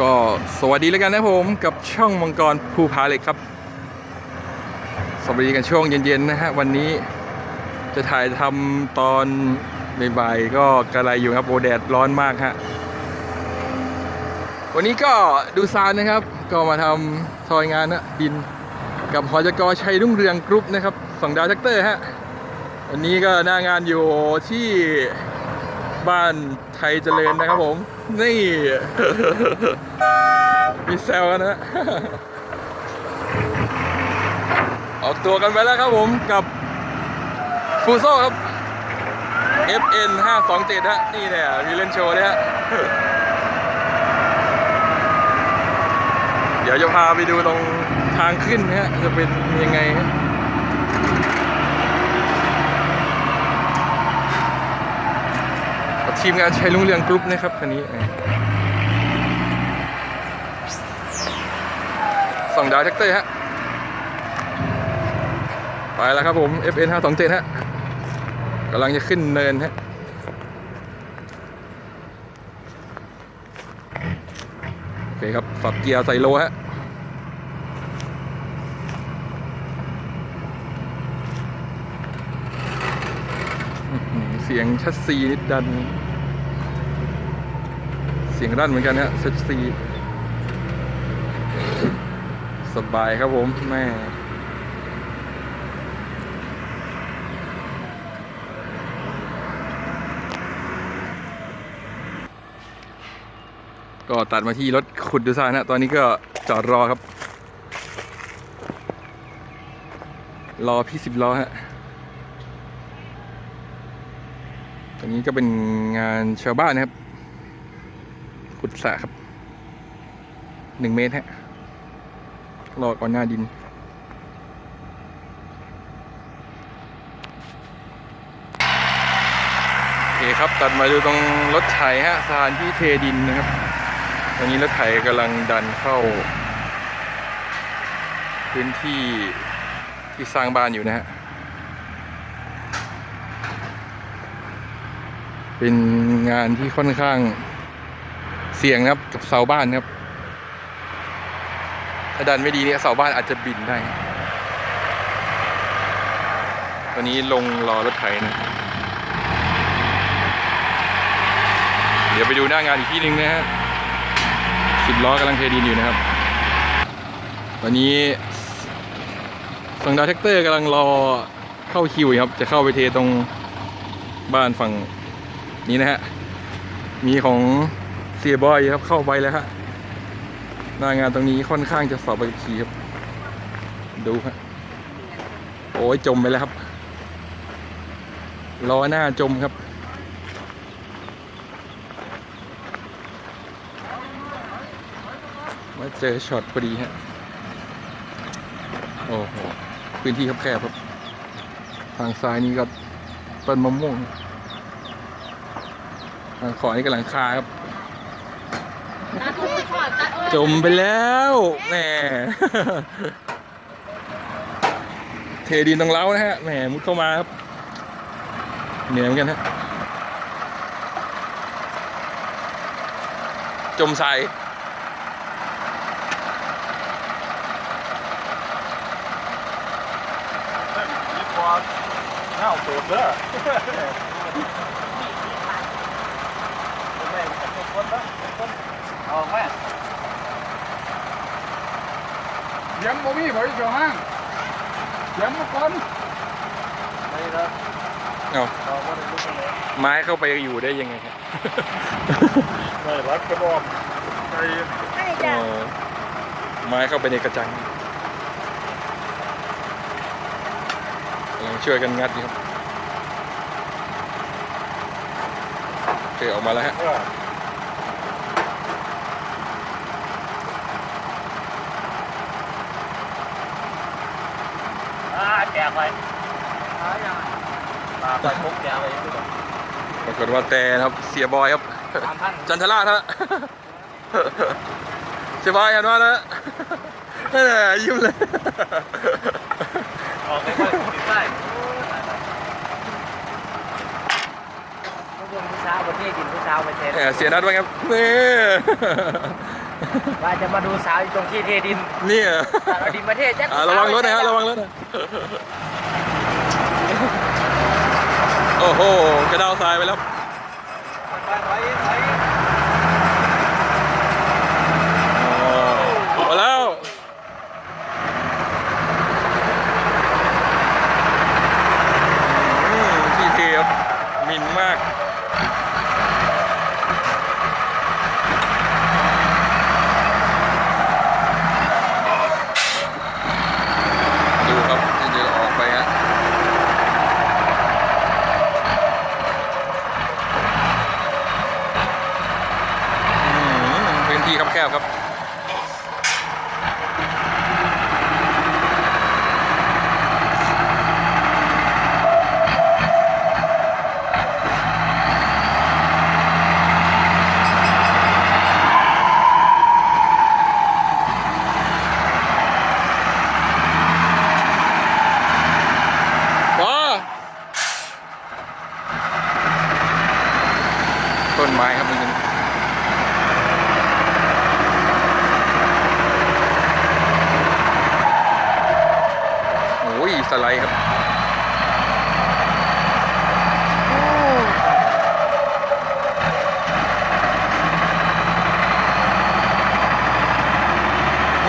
ก็สวัสดีแล้วกันนะผมกับช่องมังกรภูผาเหล็กครับ สวัสดีกันช่วงเย็นๆนะฮะวันนี้จะถ่ายทำตอนบ่ายๆก็กระไรอยู่ครับโอแดดร้อนมากฮะวันนี้ก็ดูซานนะครับ ก็มาทำทอยงานนะดินกับหอจกชัยรุ่งเรืองกรุ๊ปนะครับสองดาวแท็กเตอร์ฮะวันนี้ก็หน้างานอยู่ที่บ้านไทยเจริญนะครับผม นี่ มีแซวกันนะ ออกตัวกันไปแล้วครับผมกับฟูโซครับ FN 527ฮะนี่เนี่ยมีเล่นโชว์เนี่ยฮะเดี๋ยวจะพาไปดูตรงทางขึ้นฮะจะเป็นยังไงฮะกับ ทีมงานชัยลุงเรืองกรุ๊ปนะครับคันนี้สองดาวแท็กเตอร์ฮะ ไปแล้วครับผม FN 527ฮะกำลังจะขึ้นเนินฮะโอเคครับสับเกียร์ใส่โลฮะเสียงชัดซีนิดดัน เสียงดันเหมือนกันฮะชัดซีสบายครับผมแม่ก็ตัดมาที่รถขุดดูซ่านะตอนนี้ก็จอดรอครับ รอพี่สิบล้อฮะตอนนี้ก็เป็นงานชาวบ้านนะครับ สระครับหนึ่งเมตรฮะรอก่อนหน้าดิน โอเคครับตัดมาดูตรงรถไถฮะสถานที่เทดินนะครับ ตอนนี้รถไถกำลังดันเข้า พื้นที่ที่สร้างบ้านอยู่นะฮะเป็นงานที่ค่อนข้าง สี่ยงนะครับกับเสาบ้านครับ ถ้าดันไม่ดีเนี่ยเสาบ้านอาจจะบินได้ตอนนี้ลงรอรถไถนะ เดี๋ยวไปดูหน้างานอีกที่หนึ่งนะฮะสิบล้อกำลังเทดินอยู่นะครับ ตอนนี้สังดาวแท็กเตอร์กำลังรอเข้าคิวครับ จะเข้าไปเทตรงบ้านฝั่งนี้นะฮะ มีของ สียบอยครับเข้าไปแล้วฮะหน้างานตรงนี้ค่อนข้างจะสอบใบขี่ครับ ดูครับโอ้ยจมไปแล้วครับล้อหน้าจมครับ มาเจอช็อตพอดีฮะโอ้โหพื้นที่ครับแคบครับ ทางซ้ายนี่ก็ต้นมะม่วงทางขวานี่กำลังคาครับ จมไปแล้วแหมเทดินตรงเล้านะฮะแหมมุดเข้ามาครับเหนื่อยเหมือนกันฮะจมใส่นี่พอาเปิดเด้อแม่เป็นคนละเป็นคนเอาแม่ ยังบ่มีบ่อีกอยู่ห้างยังบ่ก่อนไม่ละเอาเราไม่ได้รู้กันเลยไม้เข้าไปอยู่ได้ยังไงครับไม่รักกระบอกไปไม่จ้ะอ๋อไม้เข้าไปในกระจังกำลังช่วยกันงัดอยู่ครับโอเคออกมาแล้วฮะ เอออ่าแจกไปอ่ายังมาไปพกแจกไปยังไงปรากฏว่าแต่นะครับเสียบอยครับ สามพันจันทราชฮะ เสียบอยเห็นว่านะนั่นแหละยิ้มเลย ออกไปไปติดได้ผู้ชายประเทศกินผู้ชายประเทศแหมเสียนัดว่าไงครับนี่ ว่าจะมาดูสาวอยู่ตรงที่เทดินเนี่ยเอาดินมาเทแจ็คอะระวังรถนะฮะระวังรถนะโอ้โห กระเดาทรายไปแล้วถอยถอยถอย อ๋อมาแล้วอืมที่เทครับมินมาก ดูครับที่จะออกไปฮะอืมพื้นที่ครับแคบครับ ว้าต้นไม้ครับมันโอ้ยสไลด์ครับ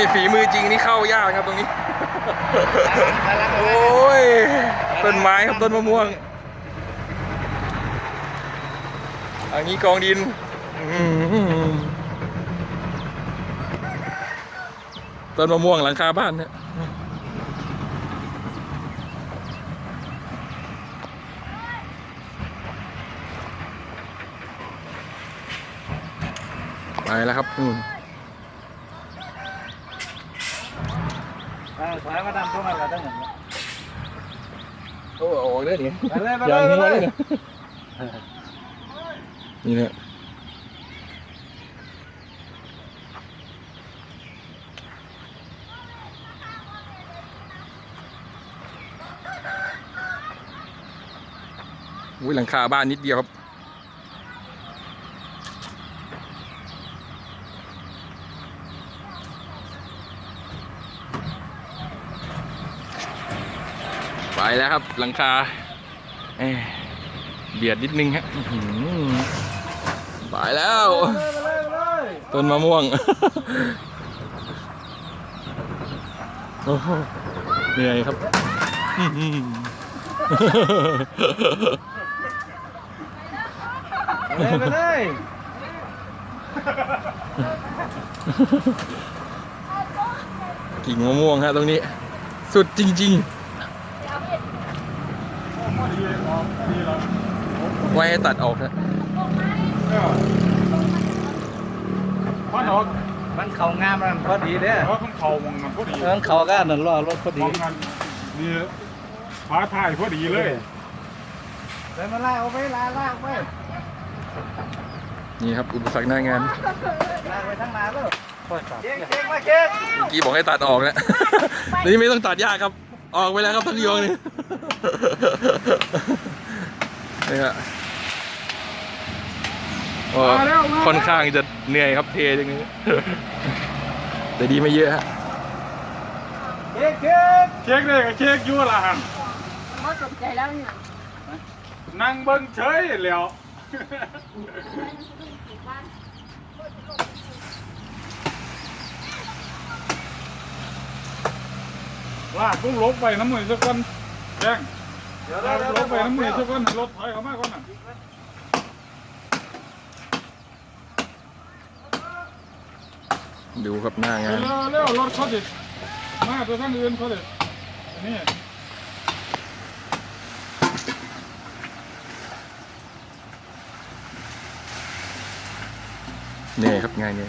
ไม่ฝีมือจริงนี่เข้ายากครับตรงนี้ โอ้ย ต้นไม้ครับต้นมะม่วง อันนี้กองดินต้นมะม่วงหลังคาบ้านเนี่ยไปแล้วครับอืม ถอยมาดำตรงนั้นก็ได้เหมือนกันโอ้โหได้เนี่ไปเลยไปอเลย่างยหัวไปเลเลยยนี่ยนี่เนี่ยอุ้ยหลังคาบ้านนิดเดียวครับ แล้วครับ หลังคาเอเบียดนิดนึงฮะไปแล้ว ต้นมะม่วงโอ้โหเหนื่อยครับไปเลยกิ่งมะม่วงฮะตรงนี้ สุดจริงพอดีออกพอดีแล้ว ๆ ไว้ให้ตัดออกฮะเอนออกมันเข่างามมันพอดีเด้อเพราะมันเข่ามงมันพอดีเออมันเข่าก็นั่นล้อรถพอดีนี่ฟ้าถ่ายพอดีเลยไปมาลากเอาไปลากลากไปนี่ครับอุปสรรคหน้างานลากไปทั้งนาแล้วเค้กเค้กมาเค้กเมื่อกี้บอกให้ตัดออกแล้วนี่ไม่ต้องตัดยากครับ ออกไปแล้วครับทั้งยวงนี่นี่ฮะ ค่อนข้างจะเหนื่อยครับเทอย่างนี้ แต่ดีไม่เยอะฮะเค้กเค้กเช็คเลยกับเช็คอยั่วละหันเขาสนใจแล้วเนี่ยนั่งเบิ้งเฉยแล้วลากต้องลบไปน้ำมือสักคนแจ้งเดี๋ยวลาเดี๋ยวกเดี๋ยวลบไปน้ำมือสักคนรถถอยเข้ามาก่อนน่ะ ดูครับหน้างานเร็วเร็วรถเขาดิมาตัวท่านอื่นเขาดิอันนี้เหนื่อยครับงานนี้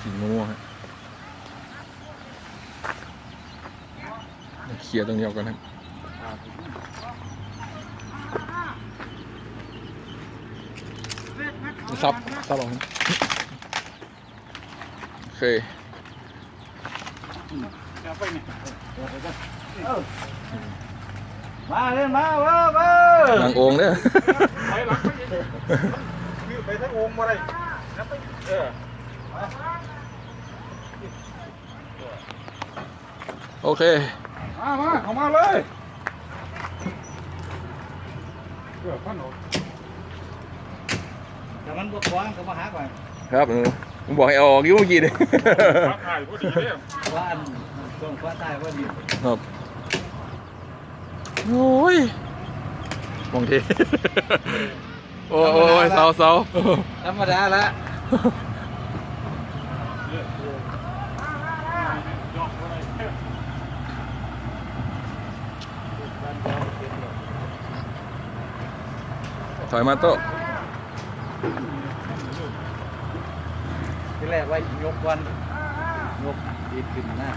กิ่งมะม่วงฮะ เคลียร์ตรงนี้ออกก่อนครับซับซับออกครับโอเคมาเลยมาเว้าเว้าหลังองเนี่ยไปหลังไปทั้งองมาเลยแล้วไปเออโอเค มามาเข้ามาเลยเออพันโอแต่มันบกว้างก็มาหาก่อนครับเออผมบอกให้เอาออกอยุ่เมื่อกี้เนี่ยมาถ่ายพอดีเลยว่าอันช่วงฟ้าใต้ว่าดีครับโอ้ยมองทีโอ้ยโอ้ยเสาเสาธรรมดาละ ถอยมาโต๊ะที่แรกว่ายกวันยกดีขึ้นหน้า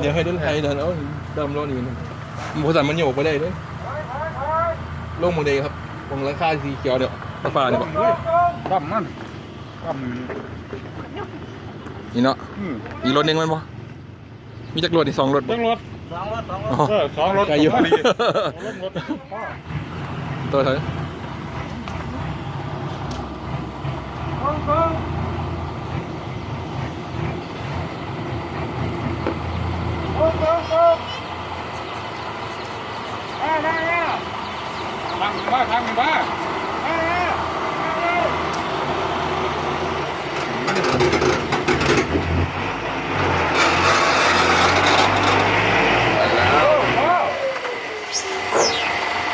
เดี๋ยวให้เดินไทยเดินเอาดำรถนี่นะหมูสันมันโยกไปได้เลยลงหมดเลยครับวงราคาสีเขียวเดี๋ยวตาฟ้าเนี่ยตั้มเลยตั้มมันตั้มนี่เนาะอืมอีกรถหนึงมันบ่มีจักรรถอีกสองรถบ่ตั้งรถสองรถสองรถอ๋อเออสองรถไกลอยู่ พอดีสองรถรถพ่อ ตัวเถอะ ทางบ้าทางบ้า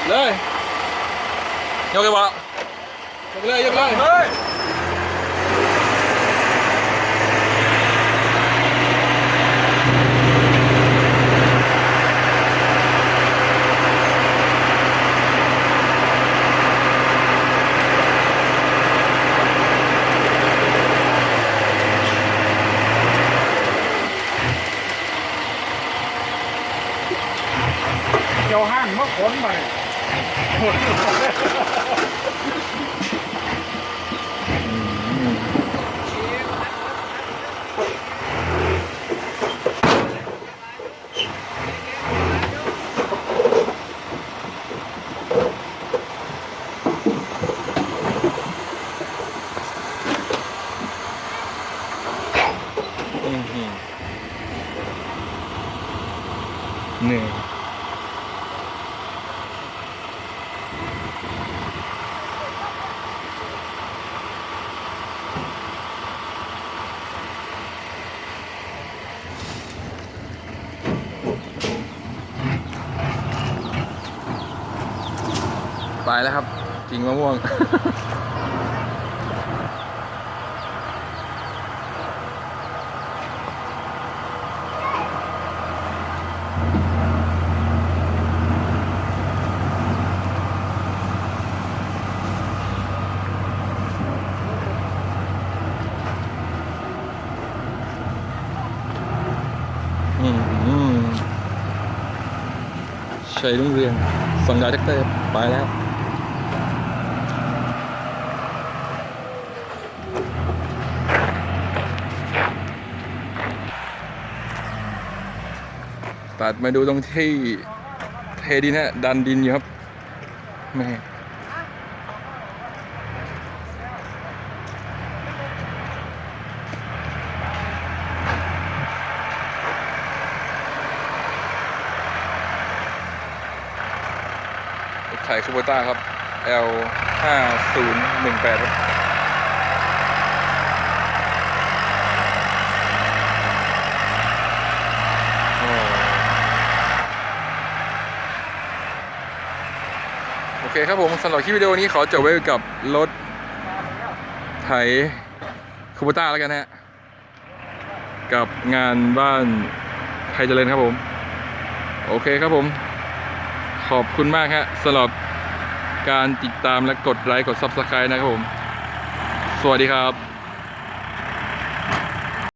เลยยกเลยบ่ยกเลยยกเลย เฮ้ย เจ้าห้างมาขนมาเนี่ยขนอยู่ อื้อหือเหนื่อย ไปแล้วครับกิ่งมะม่วงอือืมชัยรุ่งเรืองสังดาแท็กเตอร์ไปแล้ว ตัดมาดูตรงที่เทดินฮะดันดินอยู่ครับแม่รถไถคูโบต้าครับ L 5 0 1 8ครับ โอ้โอ เคครับผมสำหรับคลิปวิดีโอนี้ขอจบไว้กับรถไถคูปต้าแล้วกันฮะ กับงานบ้านไทยเจริญครับผม โอเคครับผม ขอบคุณมากฮะสำหรับการติดตามและกดไลค์กด Subscribe นะครับผม สวัสดีครับ